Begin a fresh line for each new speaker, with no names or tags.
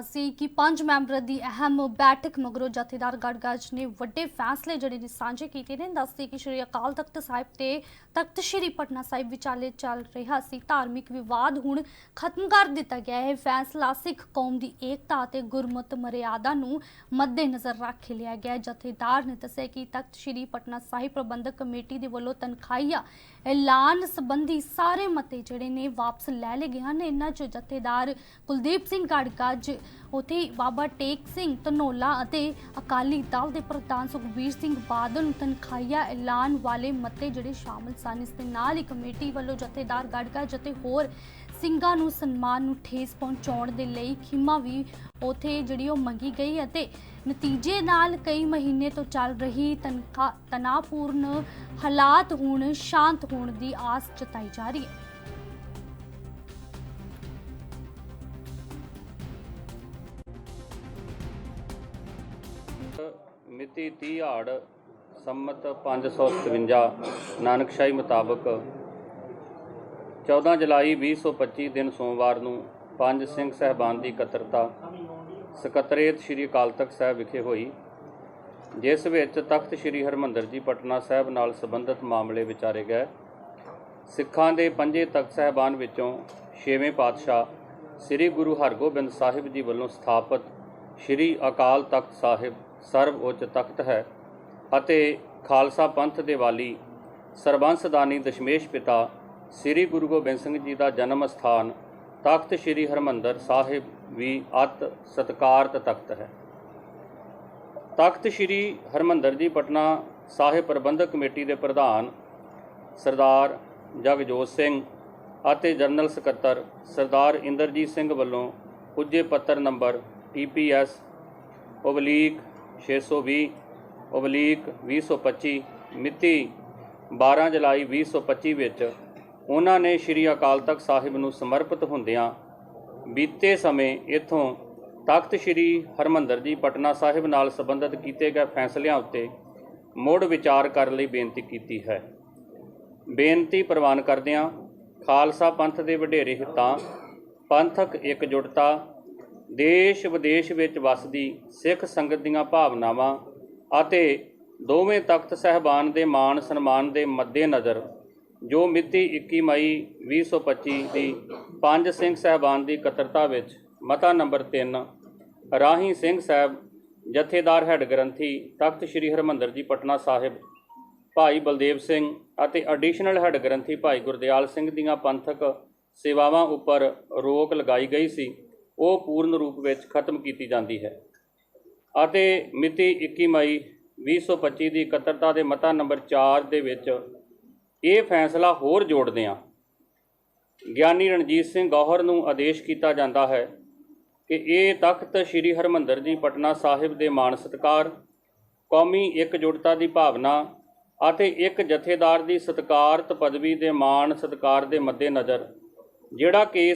ਅਸੀਂ ਕਿ ਪੰਜ ਮੈਂਬਰਾਂ ਦੀ ਅਹਿਮ ਬੈਠਕ ਮਗਰੋਂ ਜਥੇਦਾਰ ਗੜਗਾਜ ਨੇ ਵੱਡੇ ਫੈਸਲੇ ਜਿਹੜੇ ਨੇ ਸਾਂਝੇ ਕੀਤੇ ਨੇ। ਦੱਸਦੇ ਕਿ ਸ਼੍ਰੀ ਅਕਾਲ ਤਖਤ ਸਾਹਿਬ ਤੇ ਤਖਤ ਸ਼੍ਰੀ ਪਟਨਾ ਸਾਹਿਬ ਵਿਚਾਲੇ ਚੱਲ ਰਿਹਾ ਸੀ ਧਾਰਮਿਕ ਵਿਵਾਦ। ਹੁਣ ਖਤਮ ਕਰ ਦਿੱਤਾ ਗਿਆ ਹੈ ਇਹ ਫੈਸਲਾ। ਸਿੱਖ ਕੌਮ ਦੀ ਏਕਤਾ ਅਤੇ ਗੁਰਮਤ ਮਰਿਆਦਾ ਨੂੰ ਮੱਦੇਨਜ਼ਰ ਰੱਖ ਲਿਆ ਗਿਆ। ਜਥੇਦਾਰ ਨੇ ਦੱਸਿਆ ਕਿ ਤਖਤ ਸ਼੍ਰੀ ਪਟਨਾ ਸਾਹਿਬ ਪ੍ਰਬੰਧਕ ਕਮੇਟੀ ਦੇ ਵੱਲੋਂ ਤਨਖਾਹੀਆ ਐਲਾਨ ਸੰਬੰਧੀ ਸਾਰੇ ਮਤੇ ਜਿਹੜੇ ਨੇ ਵਾਪਸ ਲੈ ਲਏ ਗਏ ਹਨ। ਇਹਨਾਂ 'ਚ ਜਥੇਦਾਰ ਕੁਲਦੀਪ ਸਿੰਘ ਗੜਗਾਜ ਉੱਥੇ ਬਾਬਾ ਟੇਕ ਸਿੰਘ, ਧਨੋਲਾ ਅਤੇ ਅਕਾਲੀ ਦਲ ਦੇ ਪ੍ਰਧਾਨ ਸੁਖਬੀਰ ਸਿੰਘ ਬਾਦਲ ਨੂੰ ਤਨਖਾਹੀਆ ਐਲਾਨ ਵਾਲੇ ਮਤੇ ਜਿਹੜੇ ਸ਼ਾਮਲ ਸਨ। ਇਸ ਦੇ ਨਾਲ ਹੀ ਕਮੇਟੀ ਵੱਲੋਂ ਜਥੇਦਾਰ ਗੜਗਾਜ ਅਤੇ ਹੋਰ ਸਿੰਘਾਂ ਨੂੰ ਸਨਮਾਨ ਨੂੰ ਠੇਸ ਪਹੁੰਚਾਉਣ ਦੇ ਲਈ ਖਿਮਾ ਵੀ ਉਥੇ ਜਿਹੜੀ ਉਹ ਮੰਗੀ ਗਈ ਅਤੇ ਨਤੀਜੇ ਨਾਲ ਕਈ ਮਹੀਨੇ ਤੋਂ ਚੱਲ ਰਹੀ ਤਨਖਾ, ਤਣਾਅਪੂਰਨ ਹਾਲਾਤ ਹੁਣ ਸ਼ਾਂਤ ਹੋਣ ਦੀ ਆਸ ਜਤਾਈ ਜਾ ਰਹੀ ਹੈ।
ਮਿਤੀ 30 ਹਾੜ ਸੰਮਤ 557 ਨਾਨਕਸ਼ਾਹੀ ਮੁਤਾਬਕ 14 ਜੁਲਾਈ 2025 ਦਿਨ ਸੋਮਵਾਰ ਨੂੰ ਪੰਜ ਸਿੰਘ ਸਹਿਬਾਨ ਦੀ ਇਕੱਤਰਤਾ ਸਕੱਤਰੇਤ ਸ੍ਰੀ ਅਕਾਲ ਤਖਤ ਸਾਹਿਬ ਵਿਖੇ ਹੋਈ, ਜਿਸ ਵਿੱਚ ਤਖਤ ਸ੍ਰੀ ਹਰਮੰਦਰ ਜੀ ਪਟਨਾ ਸਾਹਿਬ ਨਾਲ ਸੰਬੰਧਿਤ ਮਾਮਲੇ ਵਿਚਾਰੇ ਗਏ। ਸਿੱਖਾਂ ਦੇ ਪੰਜੇ ਤਖਤ ਸਹਿਬਾਨ ਵਿੱਚੋਂ ਛੇਵੇਂ ਪਾਤਸ਼ਾਹ ਸ੍ਰੀ ਗੁਰੂ ਹਰਗੋਬਿੰਦ ਸਾਹਿਬ ਜੀ ਵੱਲੋਂ ਸਥਾਪਿਤ ਸ੍ਰੀ ਅਕਾਲ ਤਖਤ ਸਾਹਿਬ ਸਰਵ ਉੱਚ ਤਖਤ ਹੈ ਅਤੇ ਖਾਲਸਾ ਪੰਥ ਦੇ ਵਾਲੀ ਸਰਬੰਸਦਾਨੀ ਦਸ਼ਮੇਸ਼ ਪਿਤਾ ਸ੍ਰੀ ਗੁਰੂ ਗੋਬਿੰਦ ਸਿੰਘ ਜੀ ਦਾ ਜਨਮ ਸਥਾਨ ਤਖਤ ਸ੍ਰੀ ਹਰਮੰਦਰ ਸਾਹਿਬ ਵੀ ਅਤ ਸਤਕਾਰਤ ਤਖਤ ਹੈ। ਤਖਤ ਸ੍ਰੀ ਹਰਮੰਦਰ ਜੀ ਪਟਨਾ ਸਾਹਿਬ ਪ੍ਰਬੰਧਕ ਕਮੇਟੀ ਦੇ ਪ੍ਰਧਾਨ ਸਰਦਾਰ ਜਗਜੋਤ ਸਿੰਘ ਅਤੇ ਜਨਰਲ ਸਕੱਤਰ ਸਰਦਾਰ ਇੰਦਰਜੀਤ ਸਿੰਘ ਵੱਲੋਂ ਪੁੱਜੇ ਪੱਤਰ ਨੰਬਰ TPS ਓਬਲੀਕ 620 ਓਬਲੀਕ 2025 ਮਿਤੀ 12 ਜੁਲਾਈ 2025 ਵਿੱਚ ਉਹਨਾਂ ਨੇ ਸ੍ਰੀ ਅਕਾਲ ਤਖਤ ਸਾਹਿਬ ਨੂੰ ਸਮਰਪਿਤ ਹੁੰਦਿਆਂ ਬੀਤੇ ਸਮੇਂ ਇਥੋਂ ਤਖਤ ਸ੍ਰੀ ਹਰਮੰਦਰ ਜੀ ਪਟਨਾ ਸਾਹਿਬ ਨਾਲ ਸੰਬੰਧਿਤ ਕੀਤੇ ਗਏ ਫੈਸਲਿਆਂ ਉੱਤੇ ਮੁੜ ਵਿਚਾਰ ਕਰਨ ਲਈ ਬੇਨਤੀ ਕੀਤੀ ਹੈ। ਬੇਨਤੀ ਪ੍ਰਵਾਨ ਕਰਦਿਆਂ ਖਾਲਸਾ ਪੰਥ ਦੇ ਵਡੇਰੇ ਹਿੱਤਾਂ ਪੰਥਕ ਇਕਜੁੱਟਤਾ ਦੇਸ਼ ਵਿਦੇਸ਼ ਵਿੱਚ ਵੱਸਦੀ ਸਿੱਖ ਸੰਗਤ ਦੀਆਂ ਭਾਵਨਾਵਾਂ ਅਤੇ ਦੋਵੇਂ ਤਖਤ ਸਹਿਬਾਨ ਦੇ ਮਾਣ ਸਨਮਾਨ ਦੇ ਮੱਦੇਨਜ਼ਰ ਜੋ ਮਿਤੀ 21 ਮਈ 2025 ਦੀ ਪੰਜ ਸਿੰਘ ਸਹਿਬਾਨ ਦੀ ਇਕੱਤਰਤਾ ਵਿੱਚ ਮਤਾ ਨੰਬਰ 3 ਰਾਹੀ ਸਿੰਘ ਸਾਹਿਬ ਜਥੇਦਾਰ ਹੈੱਡ ਗ੍ਰੰਥੀ ਤਖਤ ਸ੍ਰੀ ਹਰਮੰਦਰ ਜੀ ਪਟਨਾ ਸਾਹਿਬ, ਭਾਈ ਬਲਦੇਵ ਸਿੰਘ ਅਤੇ ਐਡੀਸ਼ਨਲ ਹੈੱਡ ਗ੍ਰੰਥੀ ਭਾਈ ਗੁਰਦਿਆਲ ਸਿੰਘ ਦੀਆਂ ਪੰਥਕ ਸੇਵਾਵਾਂ ਉੱਪਰ ਰੋਕ ਲਗਾਈ ਗਈ ਸੀ। ਉਹ ਪੂਰਨ ਰੂਪ ਵਿੱਚ ਖਤਮ ਕੀਤੀ ਜਾਂਦੀ ਹੈ। ਅਤੇ ਮਿਤੀ 21 ਮਈ 2025 ਦੀ ਇਕੱਤਰਤਾ ਦੇ ਮਤਾ ਨੰਬਰ 4 ਦੇ ਵਿੱਚ ਇਹ ਫੈਸਲਾ ਹੋਰ ਜੋੜਦੇ ਹਾਂ। ਗਿਆਨੀ ਰਣਜੀਤ ਸਿੰਘ ਗੌਹਰ ਨੂੰ ਆਦੇਸ਼ ਕੀਤਾ ਜਾਂਦਾ ਹੈ ਕਿ ਇਹ ਤਖਤ ਸ੍ਰੀ ਹਰਮੰਦਰ ਜੀ ਪਟਨਾ ਸਾਹਿਬ ਦੇ ਮਾਣ ਸਤਕਾਰ, ਕੌਮੀ ਇਕਜੁੱਟਤਾ ਦੀ ਭਾਵਨਾ ਅਤੇ ਇੱਕ ਜਥੇਦਾਰ ਦੀ ਸਤਿਕਾਰਤ ਪਦਵੀ ਦੇ ਮਾਣ ਸਤਿਕਾਰ ਦੇ ਮੱਦੇਨਜ਼ਰ ਜਿਹੜਾ ਕੇਸ